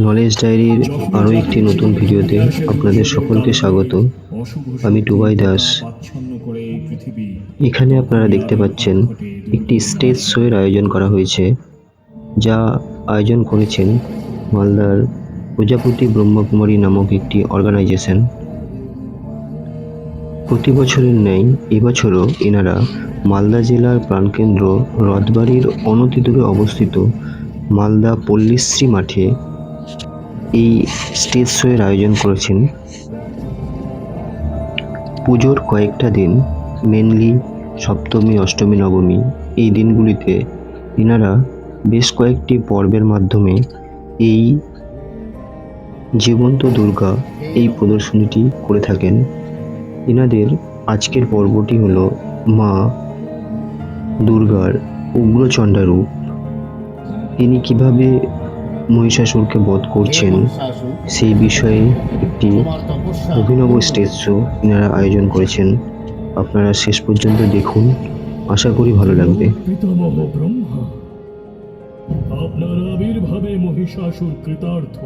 Knowledge ডায়েরির আরও একটি নতুন ভিডিওতে আপনাদের সকলকে স্বাগত। আমি টুবাই দাস। এখানে আপনারা দেখতে পাচ্ছেন একটি স্টেজ শোয়ের আয়োজন করা হয়েছে, যা আয়োজন করেছেন মালদার প্রজাপতি ব্রহ্মকুমারী নামক একটি অর্গানাইজেশন প্রতি বছরের ন্যায় এবছরও এনারা মালদা জেলার প্রাণকেন্দ্র রথবাড়ির অনতিদূরে অবস্থিত মালদা পল্লীশ্রী মাঠে এই স্টেজ শোয়ের আয়োজন করেছেন। পুজোর কয়েকটা দিন মেনলি সপ্তমী, অষ্টমী, নবমী, এই দিনগুলিতে এনারা বেশ কয়েকটি পর্বের মাধ্যমে এই জীবন্ত দুর্গা এই প্রদর্শনীটি করে থাকেন। এনাদের আজকের পর্বটি হলো মা দুর্গার উগ্রচণ্ডা রূপ তিনি কীভাবে মহিষাসুরকে বধ করছেন। সেই বিষয়ে একটি অভিনব স্টেজ শো এনারা আয়োজন করেছেন। আপনারা শেষ পর্যন্ত দেখুন। আশা করি ভালো লাগবে। আপনার আবির্ভাবে মহিষাসুর কৃতার্থ।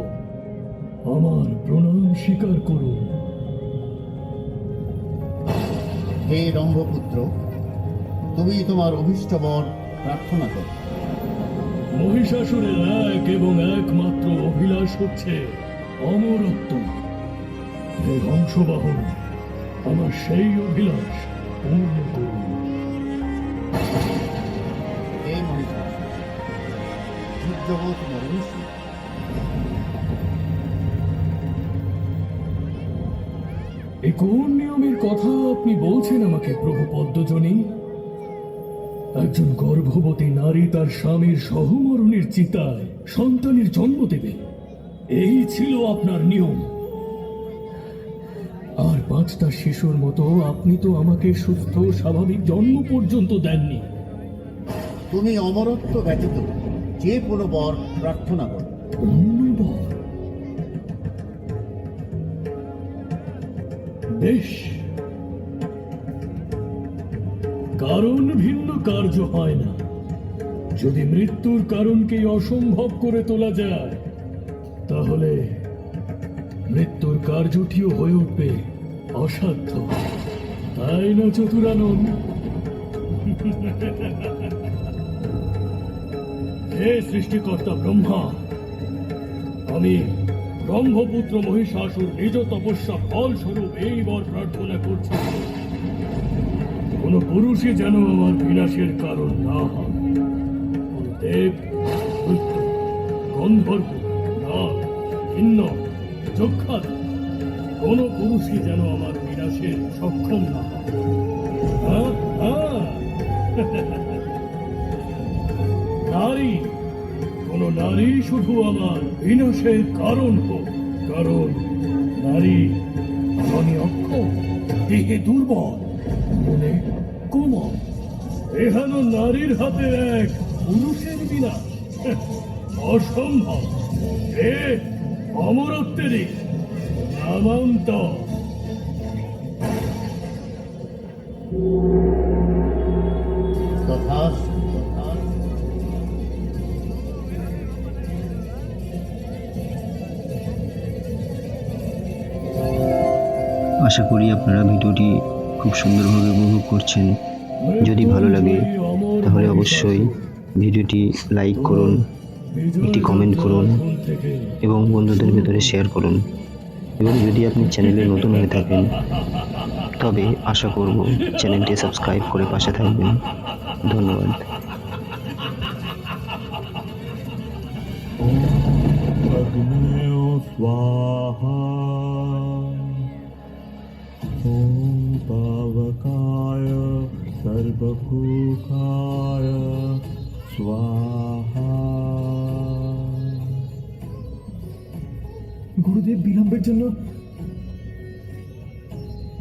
আমার প্রণাম স্বীকার করুন। হে রম্ভপুত্র তুমি তোমার অভীষ্ট বর প্রার্থনা করো। মহিষাসুরের এক এবং একমাত্র অভিলাষ হচ্ছে অমরত্ব। হে আমার সেই অভিলাষ পূর্ণ করুন। হে মহিষাসুর যুগজগৎ মরণীষী এ কোন নিয়মের কথা আপনি বলছেন আমাকে প্রভু পদ্মজনী? একজন গর্ভবতী নারী তার স্বামীর সহমরণের চিতায় সন্তানের জন্ম দেবে। এই ছিল আপনার নিয়ম। আর পাঁচটা শিশুর মতো আপনি তো আমাকে সুস্থ স্বাভাবিক জন্ম পর্যন্ত দেননি। তুমি অমরত্ব ব্যতীত যে কোনো বর প্রার্থনা করো। অন্য বর। বেশ। কারণ ভিন্ন কার্য হয় না। যদি মৃত্যুর কারণকে অসম্ভব করে তোলা যায়, তাহলে মৃত্যুর কার্যটিও হয়ে উঠবে অসাধ্য। তাই না চতুরানন হে সৃষ্টিকর্তা ব্রহ্মা, আমি ব্রহ্মপুত্র মহিষাসুর নিজ তপস্যা ফলস্বরূপ এই বর প্রার্থনা করছি। কোন পুরুষই যেন আমার বিনাশের কারণ না হয় দেব গন্ধর্ব, নাগ, ভিন্ন যক্ষাত কোন পুরুষই যেন আমার বিনাশের সক্ষম না হয় হ্যাঁ? হ্যাঁ। নারী, কোন নারী শুধু আমার বিনাশের কারণ হোক, কারণ নারী মনে অক্ষম, দেহে দুর্বল মনে কোমল। এহেন নারীর হাতে এক পুরুষের বিনাশ অসম্ভব। এ অমরত্বেরই নামান্তর। আশা করি আপনারা ভিডিওটি খুব সুন্দরভাবে উপভোগ করছেন যদি ভালো লাগে তাহলে অবশ্যই ভিডিওটি লাইক করুন একটি কমেন্ট করুন এবং বন্ধুদের ভেতরে শেয়ার করুন এবং যদি আপনি চ্যানেলে নতুন হয়ে থাকেন তবে আশা করব চ্যানেলটি সাবস্ক্রাইব করে পাশে থাকবেন ধন্যবাদ अग्नयो स्वाहा ॐ पावकाय সর্বভূকার স্বাহা। গুরুদেব বিলম্বের জন্য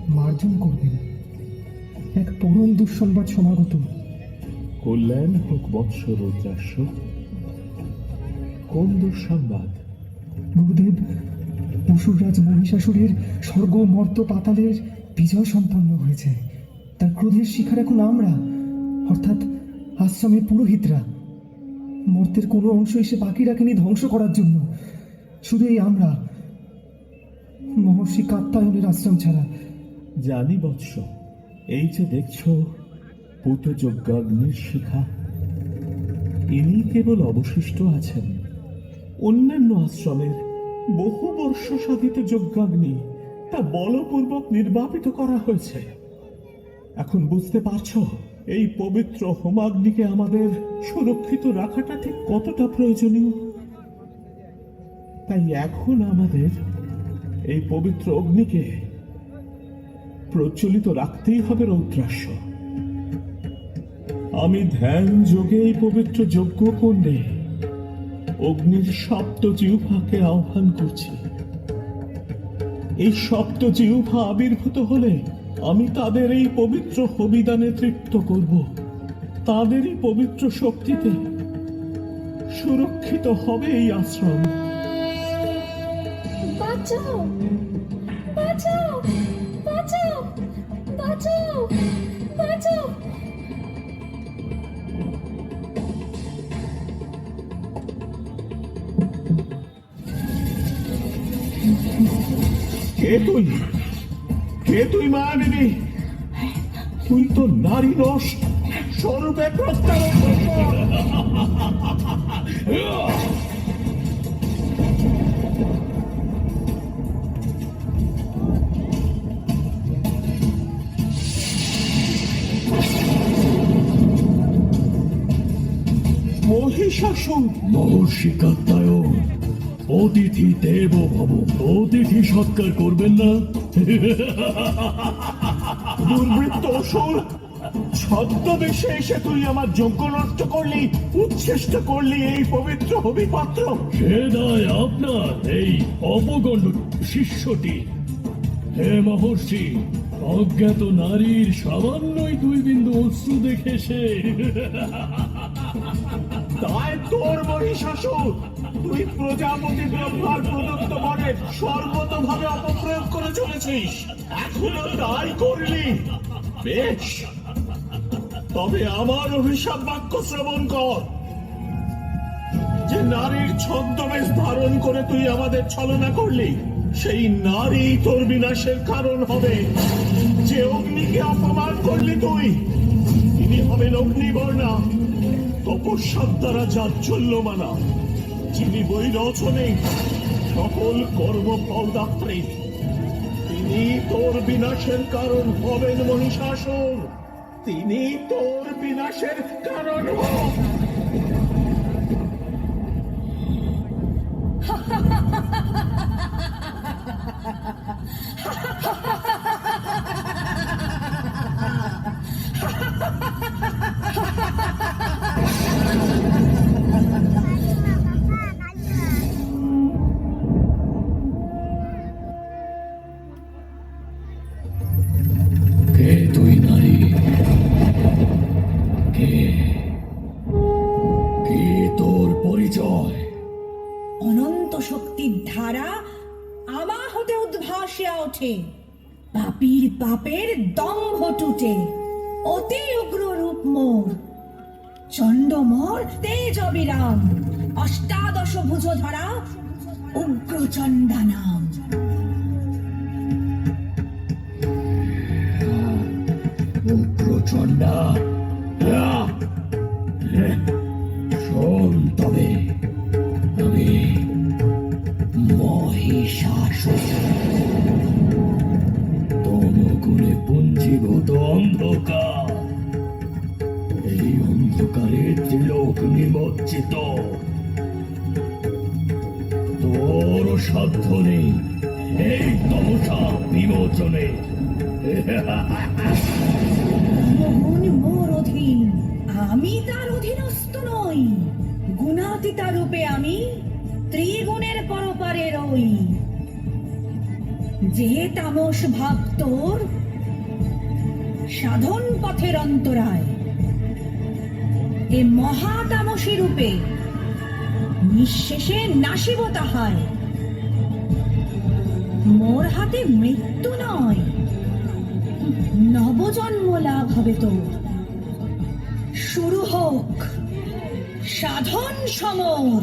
মার্জন করবেন। এক পরম দুঃসংবাদ সমাগত। কল্যাণ হোক বৎসর রুদ্রাক্ষ কোন দুঃসংবাদ? গুরুদেব পশুরাজ মহিষাসুরের স্বর্গ মর্ত পাতালের বিজয় সম্পন্ন হয়েছে। তার ক্রোধের শিকার এখন আমরা, অর্থাৎ আশ্রমের পুরোহিতরা। মর্তের কোনো অংশ এসে বাকি রাখেনি ধ্বংস করার জন্য। শুধু এই আমরা, মহর্ষি কাত্তায়নের আশ্রম ছাড়া। জানি বৎস, এই যে দেখছ পুতযজ্ঞাগ্নির শিখা। ইনি কেবল অবশিষ্ট আছেন। অন্যান্য আশ্রমের বহু বর্ষ সাধিত যজ্ঞাগ্নি তা বলপূর্বক নির্বাপিত করা হয়েছে। এখন বুঝতে পারছ? এই পবিত্র হোমাগ্নিকে আমাদের সুরক্ষিত রাখাটা ঠিক কতটা প্রয়োজনীয়? তাই এখন আমাদের এই পবিত্র অগ্নিকে প্রচলিত রাখতেই হবে রৌদ্রাস্য। আমি ধ্যান যোগে এই পবিত্র যজ্ঞ কুণ্ডে অগ্নির সপ্ত জিহ্বাকে আহ্বান করছি। এই সপ্ত জিহ্বা আবির্ভূত হলে আমি তাদের এই পবিত্র হবিদানে তৃপ্ত করব। তাদেরই পবিত্র শক্তিতে সুরক্ষিত হবে এই আশ্রম। বাঁচাও! বাঁচাও! বাঁচাও! বাঁচাও! কে তুই? কে তুই তুই তো নারী রস স্বরূপে প্রত্যারোপ মহিষাসুর। অতিথি দেব ভব অতিথি সৎকার করবেন না? দুর্বৃত্ত অসুর, ছদ্মবেশে এসে তুই আমার যোগ্য নষ্ট করলি, উচ্ছেষ্ট করলি এই পবিত্র হবিপাত্র। সে দায় আপনার এই অপগণ্ড শিষ্যটি। হে মহর্ষি, অজ্ঞাত নারীর সামান্যই দুই বিন্দু অশ্রু দেখে সে তাই তোর মহিষাসুর তুই প্রজাপতি ব্রহ্মার প্রদত্ত বনের সর্বতভাবে অপপ্রয়োগ করে চলেছিস। এখনও তাই করলি। বেশ। তবে আমার অভিশাপ বাক্য শ্রবণ কর। যে নারীর ছদ্মবেশ ধারণ করে তুই আমাদের ছলনা করলি, সেই নারী তোর বিনাশের কারণ হবে। যে অগ্নিকে অপমান করলি তুই, তিনি হবেন অগ্নিবর্ণা। তপস্যার দ্বারা যা মানা যিনি বই রচনে সকল কর্ম দাত্রী তিনি তোর বিনাশের কারণ হবেন মহিষাসুর তিনি তোর বিনাশের কারণ হন ধারা আমার হতে উদ্ভাসিয়া ওঠে। পাপীর পাপের দম্ভ টুটে। অতি উগ্র রূপ মোর। চণ্ড মোর তেজ অবিরাম। অষ্টাদশ ভুজ ধরা উগ্র চণ্ডা নাম প্রচন্ডা শোন তমগুণে পুঞ্জীভূত অন্ধকার এই অন্ধকারে ত্রিলোক নিমজ্জিত। তোর সাধ্য নেই। এই তমসা বিমোচনে মোহন মোর অধীন। আমি তার অধীনস্থ নই। গুণাতীতা রূপে আমি ত্রিগুণের পরপারে রই। যে তামস ভাব তোর সাধন পথের অন্তরায়, এ মহাতামসী রূপে নিঃশেষে নাসিব তাহায়। মোর হাতে মৃত্যু নয়, নবজন্ম লাভ হবে তো শুরু হোক সাধন সমর।